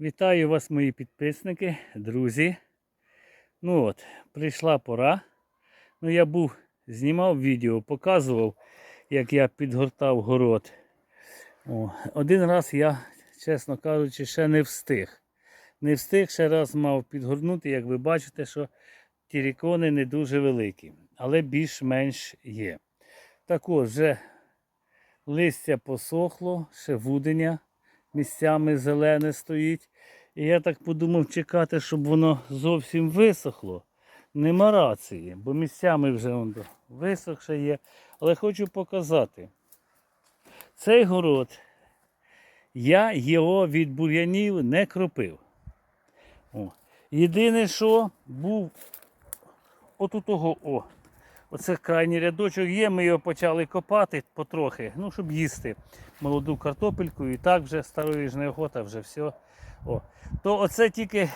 Вітаю вас, мої підписники, друзі. Ну от, прийшла пора. Ну, я був, знімав відео, показував, як я підгортав город. О, один раз я, чесно кажучи, ще не встиг. Не встиг ще раз мав підгорнути, як ви бачите, що тірікони не дуже великі, але більш-менш є. Також вже листя посохло, ще вудення місцями зелене стоїть. І я так подумав чекати, щоб воно зовсім висохло. Нема рації, бо місцями вже висохше є. Але хочу показати. Цей город я його від бур'янів не кропив. О. Єдине, що був от того, о, оце крайній рядочок є, ми його почали копати потрохи, ну, щоб їсти молоду картопельку і так вже старої ж неохота, вже все. О. То оце тільки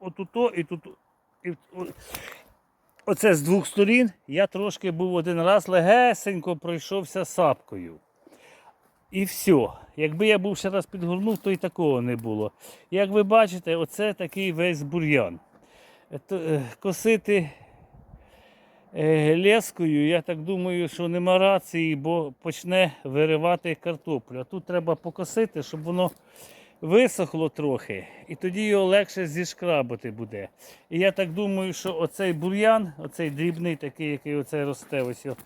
отуто і тут. І, оце з двох сторін я трошки був один раз легесенько пройшовся сапкою. І все. Якби я був ще раз підгорнув, то і такого не було. Як ви бачите, оце такий весь бур'ян. Е, е, Косити лескою, я так думаю, що нема рації, бо почне виривати картоплю. А тут треба покосити, щоб воно висохло трохи, і тоді його легше зішкрабати буде. І я так думаю, що оцей бур'ян, оцей дрібний, такий, який оцей росте, ось його,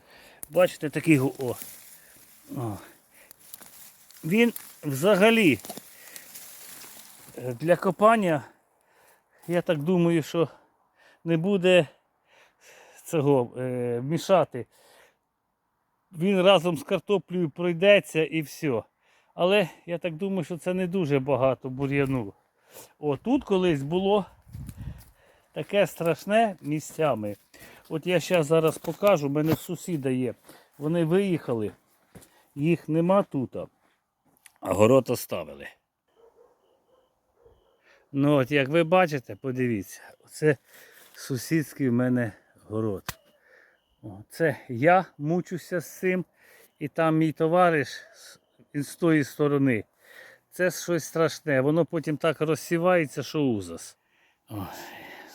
бачите, такий о. о. Він взагалі е, для копання, я так думаю, що не буде цього е, мішати. Він разом з картоплею пройдеться і все. Але я так думаю, що це не дуже багато бур'яну. О, тут колись було таке страшне місцями. От я зараз зараз покажу, в мене сусіда є. Вони виїхали, їх нема тут, а город оставили. Ну от як ви бачите, подивіться, це сусідський в мене город. Це я мучуся з цим, і там мій товариш з- тої сторони. Це щось страшне, воно потім так розсівається, що ужас.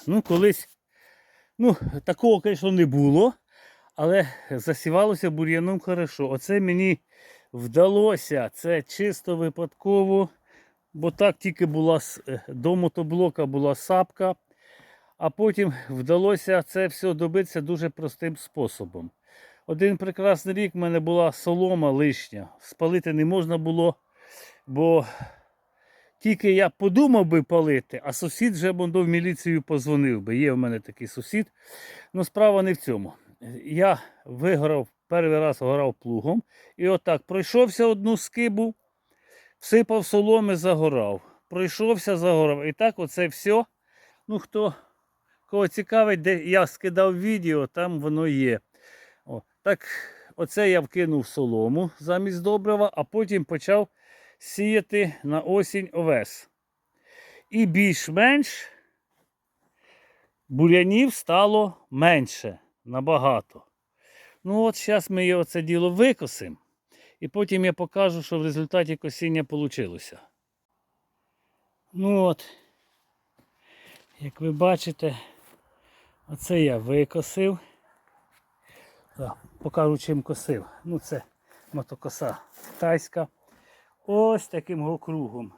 Ну, колись, ну, такого, звісно, не було, але засівалося бур'яном хорошо. Оце мені вдалося, це чисто випадково, бо так тільки була с- е, до мотоблока була сапка, а потім вдалося це все добитися дуже простим способом. Один прекрасний рік в мене була солома лишня. Спалити не можна було, бо тільки я подумав би палити, а сусід вже в міліцію позвонив би. Є в мене такий сусід. Ну, справа не в цьому. Я вигорав, перший раз горав плугом. І отак пройшовся одну скибу, всипав соломи, загорав. Пройшовся, загорав. І так оце все. Ну, хто кого цікавить, де я скидав відео, там воно є. О, так, оце я вкинув солому замість добрива, а потім почав сіяти на осінь овес. І більш-менш бурянів стало менше набагато. Ну от зараз ми це діло викосимо. І потім я покажу, що в результаті косіння вийшло. Ну от, як ви бачите, оце я викосив. Покажу чим косив. Ну це мотокоса китайська. Ось таким округом.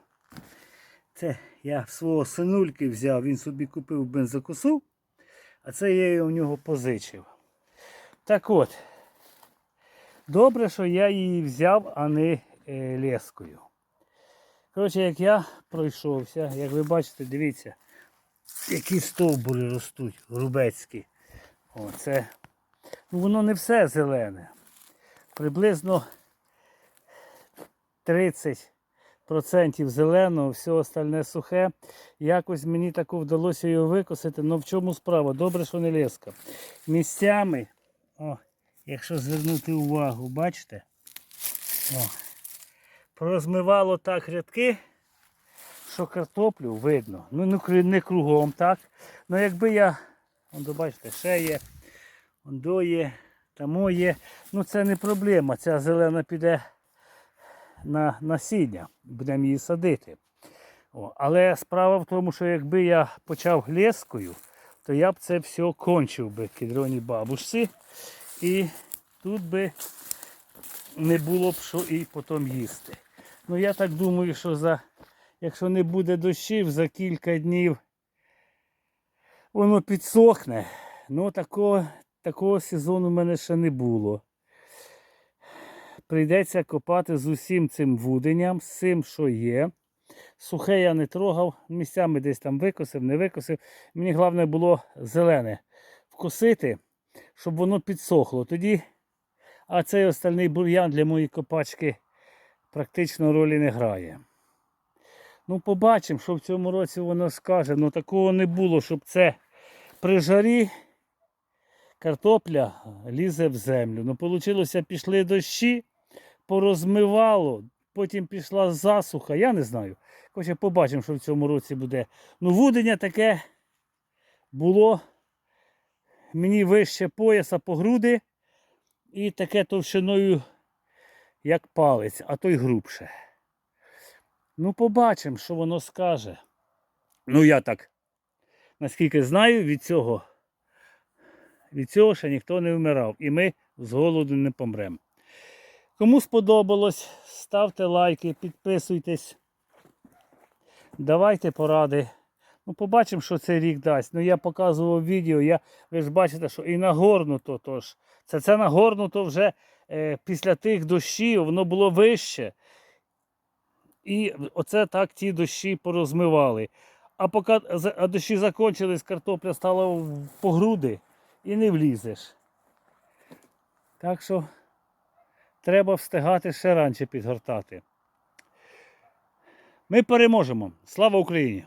Це я свого синульки взяв, він собі купив бензокосу, а це я у нього позичив. Так от, добре, що я її взяв, а не е, лескою. Коротше, як я пройшовся, як ви бачите, дивіться, які стовбури ростуть, грубецькі. О, це Ну, воно не все зелене. Приблизно 30% зеленого, все остальне сухе. Якось мені таку вдалося його викосити. але в чому справа? Добре, що не леска. Місцями, о, якщо звернути увагу, бачите? О, порозмивало так рядки, що картоплю видно. Ну, не не кругом так. Ну якби я, он, бачите, ще є. Ондо є, тамо є. Ну це не проблема. Ця зелена піде на насіння. Будемо її садити. О, але справа в тому, що якби я почав глескою, то я б це все кончив би кедроні бабушці. І тут би не було б що і потім їсти. Ну я так думаю, що за, якщо не буде дощів, за кілька днів воно підсохне. Ну такого, такого сезону в мене ще не було. Прийдеться копати з усім цим вуденням, з цим, що є. Сухе я не трогав, місцями десь там викосив, не викосив. Мені головне було зелене вкосити, щоб воно підсохло. Тоді, а цей остальний бур'ян для моєї копачки практично ролі не грає. Ну, побачимо, що в цьому році воно скаже. Ну такого не було, щоб це при жарі картопля лізе в землю. Ну, вийшло, пішли дощі, порозмивало, потім пішла засуха, я не знаю. Короче, побачимо, що в цьому році буде. Ну, вудення таке було мені вище пояса по груди і таке товщиною, як палець, а то й грубше. Ну, побачимо, що воно скаже. Ну, я так, наскільки знаю, від цього, від цього ще ніхто не вмирав. І ми з голоду не помремо. Кому сподобалось, ставте лайки, підписуйтесь. Давайте поради. Ну, побачимо, що цей рік дасть. Ну, я показував відео, я, ви ж бачите, що і нагорнуто тож. Це, це нагорнуто вже е, після тих дощів, воно було вище. І оце так ті дощі порозмивали. А поки а дощі закінчились, картопля стала по груди і не влізеш. Так що треба встигати ще раніше підгортати. Ми переможемо. Слава Україні!